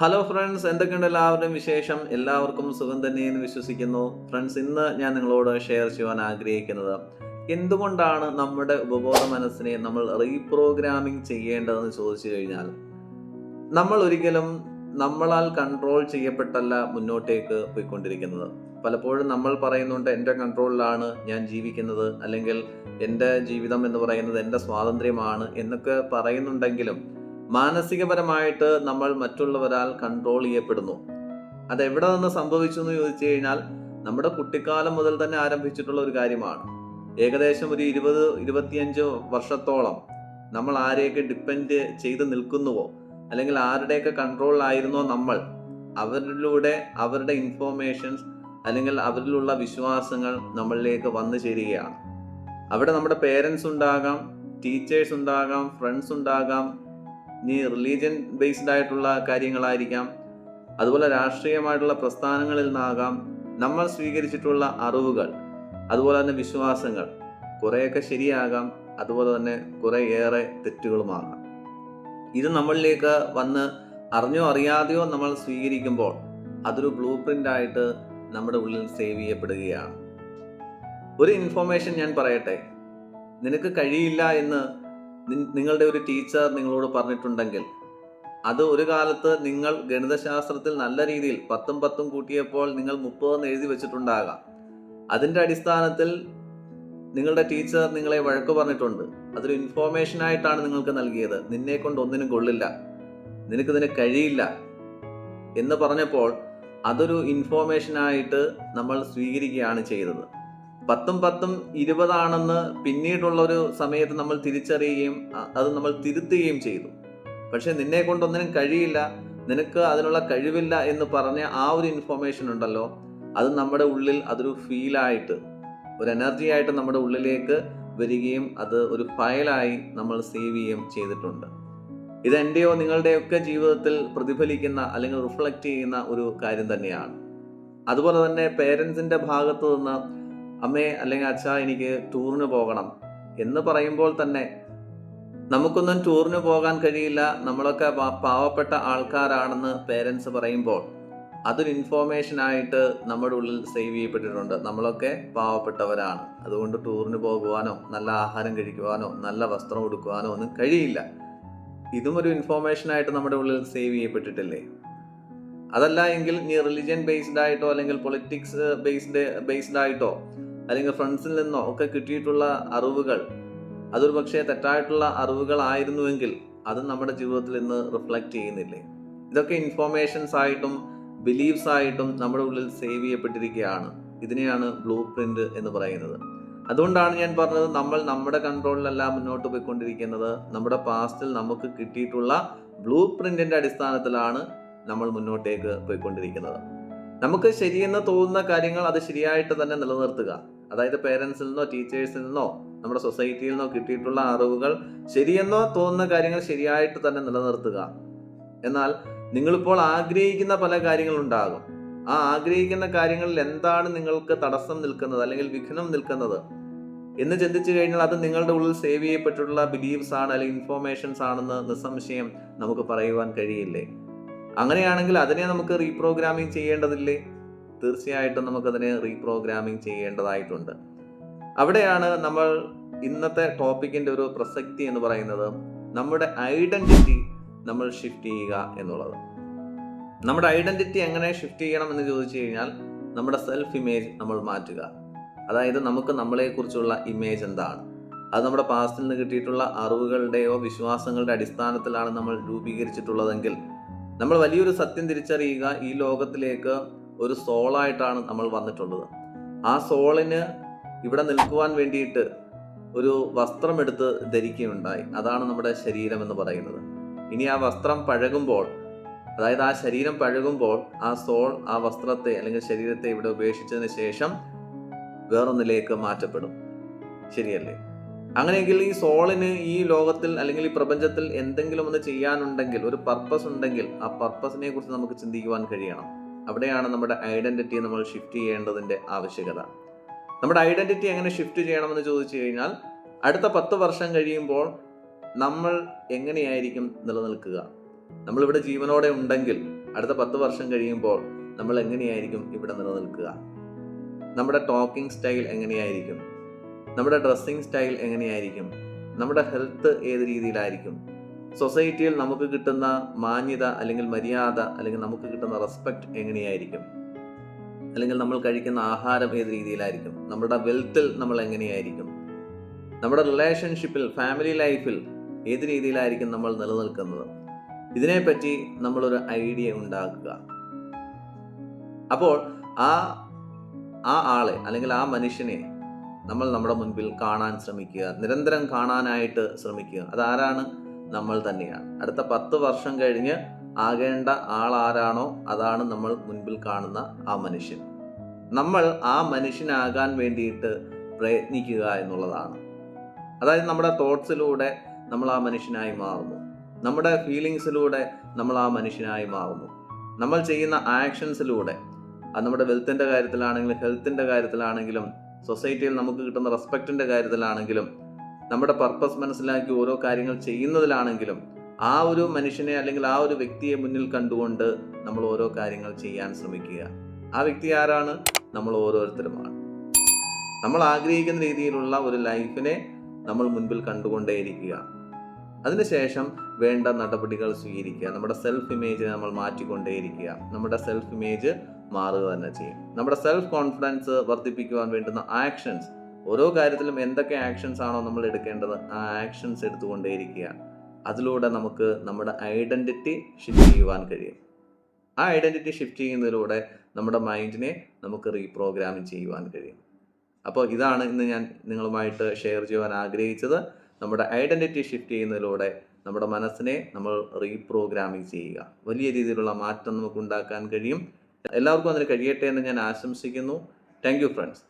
Hello friends എന്തൊക്കെയുണ്ട് എല്ലാവരുടെയും വിശേഷം? എല്ലാവർക്കും സുഖം തന്നെയെന്ന് വിശ്വസിക്കുന്നു. ഫ്രണ്ട്സ് ഇന്ന് ഞാൻ നിങ്ങളോട് ഷെയർ ചെയ്യുവാൻ ആഗ്രഹിക്കുന്നത് എന്തുകൊണ്ടാണ് നമ്മുടെ ഉപബോധ മനസ്സിനെ നമ്മൾ റീപ്രോഗ്രാമിംഗ് ചെയ്യേണ്ടതെന്ന് ചോദിച്ചു കഴിഞ്ഞാൽ നമ്മൾ ഒരിക്കലും നമ്മളാൽ കൺട്രോൾ ചെയ്യപ്പെട്ടല്ല മുന്നോട്ടേക്ക് പോയിക്കൊണ്ടിരിക്കുന്നത്. പലപ്പോഴും നമ്മൾ പറയുന്നുണ്ട് എന്റെ കൺട്രോളിലാണ് ഞാൻ ജീവിക്കുന്നത് അല്ലെങ്കിൽ എന്റെ ജീവിതം എന്ന് പറയുന്നത് എന്റെ സ്വാതന്ത്ര്യമാണ് എന്നൊക്കെ പറയുന്നുണ്ടെങ്കിലും മാനസികപരമായിട്ട് നമ്മൾ മറ്റുള്ളവരാൽ കൺട്രോൾ ചെയ്യപ്പെടുന്നു. അത് എവിടെ നിന്ന് സംഭവിച്ചു എന്ന് ചോദിച്ചു കഴിഞ്ഞാൽ നമ്മുടെ കുട്ടിക്കാലം മുതൽ തന്നെ ആരംഭിച്ചിട്ടുള്ള ഒരു കാര്യമാണ്. ഏകദേശം ഒരു ഇരുപത് ഇരുപത്തിയഞ്ച് വർഷത്തോളം നമ്മൾ ആരെയൊക്കെ ഡിപ്പെൻഡ് ചെയ്ത് നിൽക്കുന്നുവോ അല്ലെങ്കിൽ ആരുടെയൊക്കെ കൺട്രോളിലായിരുന്നോ നമ്മൾ അവരിലൂടെ അവരുടെ ഇൻഫോർമേഷൻസ് അല്ലെങ്കിൽ അവരിലുള്ള വിശ്വാസങ്ങൾ നമ്മളിലേക്ക് വന്നു ചേരുകയാണ്. അവിടെ നമ്മുടെ പേരൻസ് ഉണ്ടാകാം ടീച്ചേഴ്സ് ഉണ്ടാകാം ഫ്രണ്ട്സ് ഉണ്ടാകാം ഇനി റിലീജിയൻ ബേസ്ഡ് ആയിട്ടുള്ള കാര്യങ്ങളായിരിക്കാം. അതുപോലെ രാഷ്ട്രീയമായിട്ടുള്ള പ്രസ്ഥാനങ്ങളിൽ നിന്നാകാം നമ്മൾ സ്വീകരിച്ചിട്ടുള്ള അറിവുകൾ അതുപോലെ തന്നെ വിശ്വാസങ്ങൾ. കുറേയൊക്കെ ശരിയാകാം അതുപോലെ തന്നെ കുറേ ഏറെ തെറ്റുകളുമാകാം. ഇത് നമ്മളിലേക്ക് വന്ന് അറിഞ്ഞോ അറിയാതെയോ നമ്മൾ സ്വീകരിക്കുമ്പോൾ അതൊരു ബ്ലൂ പ്രിന്റ് ആയിട്ട് നമ്മുടെ ഉള്ളിൽ സേവ് ചെയ്യപ്പെടുകയാണ്. ഒരു ഇൻഫോർമേഷൻ ഞാൻ പറയട്ടെ? നിനക്ക് കഴിയില്ല എന്ന് നി- നിങ്ങളുടെ ഒരു ടീച്ചർ നിങ്ങളോട് പറഞ്ഞിട്ടുണ്ടെങ്കിൽ അത് ഒരു കാലത്ത് നിങ്ങൾ ഗണിതശാസ്ത്രത്തിൽ നല്ല രീതിയിൽ പത്തും പത്തും കൂട്ടിയപ്പോൾ നിങ്ങൾ മുപ്പതെന്ന് എഴുതി വെച്ചിട്ടുണ്ടാകാം. അതിന്റെ അടിസ്ഥാനത്തിൽ നിങ്ങളുടെ ടീച്ചർ നിങ്ങളെ വഴക്ക് പറഞ്ഞിട്ടുണ്ട്. അതൊരു ഇൻഫോർമേഷൻ ആയിട്ടാണ് നിങ്ങൾക്ക് നൽകിയത്. നിന്നെ കൊണ്ട് ഒന്നിനും കൊള്ളില്ല. നിനക്കിതിന് കഴിയില്ല എന്ന് പറഞ്ഞപ്പോൾ അതൊരു ഇൻഫോർമേഷൻ ആയിട്ട് നമ്മൾ സ്വീകരിക്കുകയാണ് ചെയ്തത്. പത്തും പത്തും ഇരുപതാണെന്ന് പിന്നീടുള്ള ഒരു സമയത്ത് നമ്മൾ തിരിച്ചറിയുകയും അത് നമ്മൾ തിരുത്തുകയും ചെയ്തു. പക്ഷെ നിന്നെ കൊണ്ടൊന്നിനും കഴിയില്ല. നിനക്ക് അതിനുള്ള കഴിവില്ല എന്ന് പറഞ്ഞ ആ ഒരു ഇൻഫോർമേഷൻ ഉണ്ടല്ലോ അത് നമ്മുടെ ഉള്ളിൽ അതൊരു ഫീലായിട്ട് ഒരു എനർജി ആയിട്ട് നമ്മുടെ ഉള്ളിലേക്ക് വരികയും അത് ഒരു ഫയലായി നമ്മൾ സേവ് ചെയ്യുകയും ചെയ്തിട്ടുണ്ട്. ഇത് എന്റെയോ നിങ്ങളുടെയൊക്കെ ജീവിതത്തിൽ പ്രതിഫലിക്കുന്ന അല്ലെങ്കിൽ റിഫ്ലക്റ്റ് ചെയ്യുന്ന ഒരു കാര്യം തന്നെയാണ്. അതുപോലെ തന്നെ പേരൻസിന്റെ ഭാഗത്തു നിന്ന് അമ്മേ അല്ലെങ്കിൽ അച്ഛാ എനിക്ക് ടൂറിന് പോകണം എന്ന് പറയുമ്പോൾ തന്നെ നമുക്കൊന്നും ടൂറിന് പോകാൻ കഴിയില്ല. നമ്മളൊക്കെ പാവപ്പെട്ട ആൾക്കാരാണെന്ന് പേരൻസ് പറയുമ്പോൾ അതൊരു ഇൻഫോർമേഷൻ ആയിട്ട് നമ്മുടെ ഉള്ളിൽ സേവ് ചെയ്യപ്പെട്ടിട്ടുണ്ട്. നമ്മളൊക്കെ പാവപ്പെട്ടവരാണ്. അതുകൊണ്ട് ടൂറിന് പോകുവാനോ നല്ല ആഹാരം കഴിക്കുവാനോ നല്ല വസ്ത്രം ഉടുക്കുവാനോ ഒന്നും കഴിയില്ല. ഇതും ഒരു ഇൻഫോർമേഷൻ ആയിട്ട് നമ്മുടെ ഉള്ളിൽ സേവ് ചെയ്യപ്പെട്ടിട്ടില്ലേ? അതല്ല എങ്കിൽ നീ റിലിജിയൻ ബേസ്ഡ് ആയിട്ടോ അല്ലെങ്കിൽ പൊളിറ്റിക്സ് ബേസ്ഡ് ബേസ്ഡ് ആയിട്ടോ അല്ലെങ്കിൽ ഫ്രണ്ട്സിൽ നിന്നോ ഒക്കെ കിട്ടിയിട്ടുള്ള അറിവുകൾ അതൊരു പക്ഷേ തെറ്റായിട്ടുള്ള അറിവുകളായിരുന്നുവെങ്കിൽ അത് നമ്മുടെ ജീവിതത്തിൽ ഇന്ന് റിഫ്ലക്റ്റ് ചെയ്യുന്നില്ലേ? ഇതൊക്കെ ഇൻഫോർമേഷൻസ് ആയിട്ടും ബിലീഫ്സ് ആയിട്ടും നമ്മുടെ ഉള്ളിൽ സേവ് ചെയ്യപ്പെട്ടിരിക്കുകയാണ്. ഇതിനെയാണ് ബ്ലൂ പ്രിന്റ് എന്ന് പറയുന്നത്. അതുകൊണ്ടാണ് ഞാൻ പറഞ്ഞത് നമ്മൾ നമ്മുടെ കൺട്രോളിലല്ല മുന്നോട്ട് പോയിക്കൊണ്ടിരിക്കുന്നത്. നമ്മുടെ പാസ്റ്റിൽ നമുക്ക് കിട്ടിയിട്ടുള്ള ബ്ലൂ പ്രിന്റിന്റെ അടിസ്ഥാനത്തിലാണ് നമ്മൾ മുന്നോട്ടേക്ക് പോയിക്കൊണ്ടിരിക്കുന്നത്. നമുക്ക് ശരിയെന്ന് തോന്നുന്ന കാര്യങ്ങൾ അത് ശരിയായിട്ട് തന്നെ നിലനിർത്തുക. അതായത് പേരൻസിൽ നിന്നോ ടീച്ചേഴ്സിൽ നിന്നോ നമ്മുടെ സൊസൈറ്റിയിൽ നിന്നോ കിട്ടിയിട്ടുള്ള അറിവുകൾ ശരിയെന്നോ തോന്നുന്ന കാര്യങ്ങൾ ശരിയായിട്ട് തന്നെ നിലനിർത്തുക. എന്നാൽ നിങ്ങളിപ്പോൾ ആഗ്രഹിക്കുന്ന പല കാര്യങ്ങളുണ്ടാകും. ആ ആഗ്രഹിക്കുന്ന കാര്യങ്ങളിൽ എന്താണ് നിങ്ങൾക്ക് തടസ്സം നിൽക്കുന്നത് അല്ലെങ്കിൽ വിഘ്നം നിൽക്കുന്നത് എന്ന് ചിന്തിച്ചു കഴിഞ്ഞാൽ അത് നിങ്ങളുടെ ഉള്ളിൽ സേവ് ചെയ്യപ്പെട്ടിട്ടുള്ള ബിലീവ്സ് ആണ് അല്ലെങ്കിൽ ഇൻഫോർമേഷൻസ് ആണെന്ന് നിസ്സംശയം നമുക്ക് പറയുവാൻ കഴിയില്ലേ? അങ്ങനെയാണെങ്കിൽ അതിനെ നമുക്ക് റീപ്രോഗ്രാമിംഗ് ചെയ്യേണ്ടതില്ലേ? തീർച്ചയായിട്ടും നമുക്കതിനെ റീപ്രോഗ്രാമിംഗ് ചെയ്യേണ്ടതായിട്ടുണ്ട്. അവിടെയാണ് നമ്മൾ ഇന്നത്തെ ടോപ്പിക്കിന്റെ ഒരു പ്രസക്തി എന്ന് പറയുന്നത് നമ്മുടെ ഐഡന്റിറ്റി നമ്മൾ ഷിഫ്റ്റ് ചെയ്യുക എന്നുള്ളത്. നമ്മുടെ ഐഡന്റിറ്റി എങ്ങനെ ഷിഫ്റ്റ് ചെയ്യണം എന്ന് ചോദിച്ചു കഴിഞ്ഞാൽ നമ്മുടെ സെൽഫ് ഇമേജ് നമ്മൾ മാറ്റുക. അതായത് നമുക്ക് നമ്മളെക്കുറിച്ചുള്ള ഇമേജ് എന്താണ്? അത് നമ്മുടെ പാസ്റ്റിൽ നിന്ന് കിട്ടിയിട്ടുള്ള അറിവുകളുടെയോ വിശ്വാസങ്ങളുടെ അടിസ്ഥാനത്തിലാണ് നമ്മൾ രൂപീകരിച്ചിട്ടുള്ളതെങ്കിൽ നമ്മൾ വലിയൊരു സത്യം തിരിച്ചറിയുക ഈ ലോകത്തിലേക്ക് ഒരു സോളായിട്ടാണ് നമ്മൾ വന്നിട്ടുള്ളത്. ആ സോളിന് ഇവിടെ നിൽക്കുവാൻ വേണ്ടിയിട്ട് ഒരു വസ്ത്രമെടുത്ത് ധരിക്കുകയുണ്ടായി. അതാണ് നമ്മുടെ ശരീരം എന്ന് പറയുന്നത്. ഇനി ആ വസ്ത്രം പഴകുമ്പോൾ അതായത് ആ ശരീരം പഴകുമ്പോൾ ആ സോൾ ആ വസ്ത്രത്തെ അല്ലെങ്കിൽ ശരീരത്തെ ഇവിടെ ഉപേക്ഷിച്ചതിന് ശേഷം വേറൊന്നിലേക്ക് മാറ്റപ്പെടും. ശരിയല്ലേ? അങ്ങനെയെങ്കിൽ ഈ സോളിന് ഈ ലോകത്തിൽ അല്ലെങ്കിൽ ഈ പ്രപഞ്ചത്തിൽ എന്തെങ്കിലും ഒന്ന് ചെയ്യാനുണ്ടെങ്കിൽ ഒരു പർപ്പസ് ഉണ്ടെങ്കിൽ ആ പർപ്പസിനെ കുറിച്ച് നമുക്ക് ചിന്തിക്കുവാൻ കഴിയണം. അവിടെയാണ് നമ്മുടെ ഐഡന്റിറ്റി നമ്മൾ ഷിഫ്റ്റ് ചെയ്യേണ്ടതിന്റെ ആവശ്യകത. നമ്മുടെ ഐഡന്റിറ്റി എങ്ങനെ ഷിഫ്റ്റ് ചെയ്യണമെന്ന് ചോദിച്ചു കഴിഞ്ഞാൽ അടുത്ത പത്ത് വർഷം കഴിയുമ്പോൾ നമ്മൾ എങ്ങനെയായിരിക്കും നിലനിൽക്കുക? നമ്മളിവിടെ ജീവനോടെ ഉണ്ടെങ്കിൽ അടുത്ത പത്ത് വർഷം കഴിയുമ്പോൾ നമ്മൾ എങ്ങനെയായിരിക്കും ഇവിടെ നിലനിൽക്കുക? നമ്മുടെ ടോക്കിംഗ് സ്റ്റൈൽ എങ്ങനെയായിരിക്കും? നമ്മുടെ ഡ്രസ്സിങ് സ്റ്റൈൽ എങ്ങനെയായിരിക്കും? നമ്മുടെ ഹെൽത്ത് ഏത് രീതിയിലായിരിക്കും? സൊസൈറ്റിയിൽ നമുക്ക് കിട്ടുന്ന മാന്യത അല്ലെങ്കിൽ മര്യാദ അല്ലെങ്കിൽ നമുക്ക് കിട്ടുന്ന റെസ്പെക്റ്റ് എങ്ങനെയായിരിക്കും? അല്ലെങ്കിൽ നമ്മൾ കഴിക്കുന്ന ആഹാരം ഏത് രീതിയിലായിരിക്കും? നമ്മുടെ വെൽത്തിൽ നമ്മൾ എങ്ങനെയായിരിക്കും? നമ്മുടെ റിലേഷൻഷിപ്പിൽ ഫാമിലി ലൈഫിൽ ഏത് രീതിയിലായിരിക്കും നമ്മൾ നിലനിൽക്കുന്നത്? ഇതിനെപ്പറ്റി നമ്മളൊരു ഐഡിയ ഉണ്ടാക്കുക. അപ്പോൾ ആ ആ ആളെ അല്ലെങ്കിൽ ആ മനുഷ്യനെ നമ്മൾ നമ്മുടെ മുൻപിൽ കാണാൻ ശ്രമിക്കുക. നിരന്തരം കാണാനായിട്ട് ശ്രമിക്കുക. അതാരാണ്? നമ്മൾ തന്നെയാണ്. അടുത്ത പത്ത് വർഷം കഴിഞ്ഞ് ആകേണ്ട ആൾ ആരാണോ അതാണ് നമ്മൾ മുൻപിൽ കാണുന്ന ആ മനുഷ്യൻ. നമ്മൾ ആ മനുഷ്യനാകാൻ വേണ്ടിയിട്ട് പ്രയത്നിക്കുക എന്നുള്ളതാണ്. അതായത് നമ്മുടെ തോട്ട്സിലൂടെ നമ്മൾ ആ മനുഷ്യനായി മാറുന്നു. നമ്മുടെ ഫീലിങ്സിലൂടെ നമ്മൾ ആ മനുഷ്യനായി മാറുന്നു. നമ്മൾ ചെയ്യുന്ന ആക്ഷൻസിലൂടെ അത് നമ്മുടെ വെൽത്തിന്റെ കാര്യത്തിലാണെങ്കിലും ഹെൽത്തിന്റെ കാര്യത്തിലാണെങ്കിലും സൊസൈറ്റിയിൽ നമുക്ക് കിട്ടുന്ന റെസ്പെക്റ്റിന്റെ കാര്യത്തിലാണെങ്കിലും നമ്മുടെ പർപ്പസ് മനസ്സിലാക്കി ഓരോ കാര്യങ്ങൾ ചെയ്യുന്നതിലാണെങ്കിലും ആ ഒരു മനുഷ്യനെ അല്ലെങ്കിൽ ആ ഒരു വ്യക്തിയെ മുന്നിൽ കണ്ടുകൊണ്ട് നമ്മൾ ഓരോ കാര്യങ്ങൾ ചെയ്യാൻ ശ്രമിക്കുക. ആ വ്യക്തി ആരാണ്? നമ്മൾ ഓരോരുത്തരുമാണ്. നമ്മൾ ആഗ്രഹിക്കുന്ന രീതിയിലുള്ള ഒരു ലൈഫിനെ നമ്മൾ മുൻപിൽ കണ്ടുകൊണ്ടേയിരിക്കുക. അതിനുശേഷം വേണ്ട നടപടികൾ സ്വീകരിക്കുക. നമ്മുടെ സെൽഫ് ഇമേജ് നമ്മൾ മാറ്റിക്കൊണ്ടേയിരിക്കുക. നമ്മുടെ സെൽഫ് ഇമേജ് മാറുക തന്നെ ചെയ്യും. നമ്മുടെ സെൽഫ് കോൺഫിഡൻസ് വർദ്ധിപ്പിക്കുവാൻ വേണ്ടുന്ന ആക്ഷൻസ് ഓരോ കാര്യത്തിലും എന്തൊക്കെ ആക്ഷൻസ് ആണോ നമ്മൾ എടുക്കേണ്ടത് ആ ആക്ഷൻസ് എടുത്തുകൊണ്ടേയിരിക്കുക. അതിലൂടെ നമുക്ക് നമ്മുടെ ഐഡന്റിറ്റി ഷിഫ്റ്റ് ചെയ്യുവാൻ കഴിയും. ആ ഐഡന്റിറ്റി ഷിഫ്റ്റ് ചെയ്യുന്നതിലൂടെ നമ്മുടെ മൈൻഡിനെ നമുക്ക് റീപ്രോഗ്രാം ചെയ്യുവാൻ കഴിയും. അപ്പോൾ ഇതാണ് ഇന്ന് ഞാൻ നിങ്ങളുമായിട്ട് ഷെയർ ചെയ്യുവാൻ ആഗ്രഹിച്ചത്. നമ്മുടെ ഐഡന്റിറ്റി ഷിഫ്റ്റ് ചെയ്യുന്നതിലൂടെ നമ്മുടെ മനസ്സിനെ നമ്മൾ റീപ്രോഗ്രാമിങ് ചെയ്യുക. വലിയ രീതിയിലുള്ള മാറ്റം നമുക്ക് ഉണ്ടാക്കാൻ കഴിയും. എല്ലാവർക്കും അതിന് കഴിയട്ടെ എന്ന് ഞാൻ ആശംസിക്കുന്നു. Thank you friends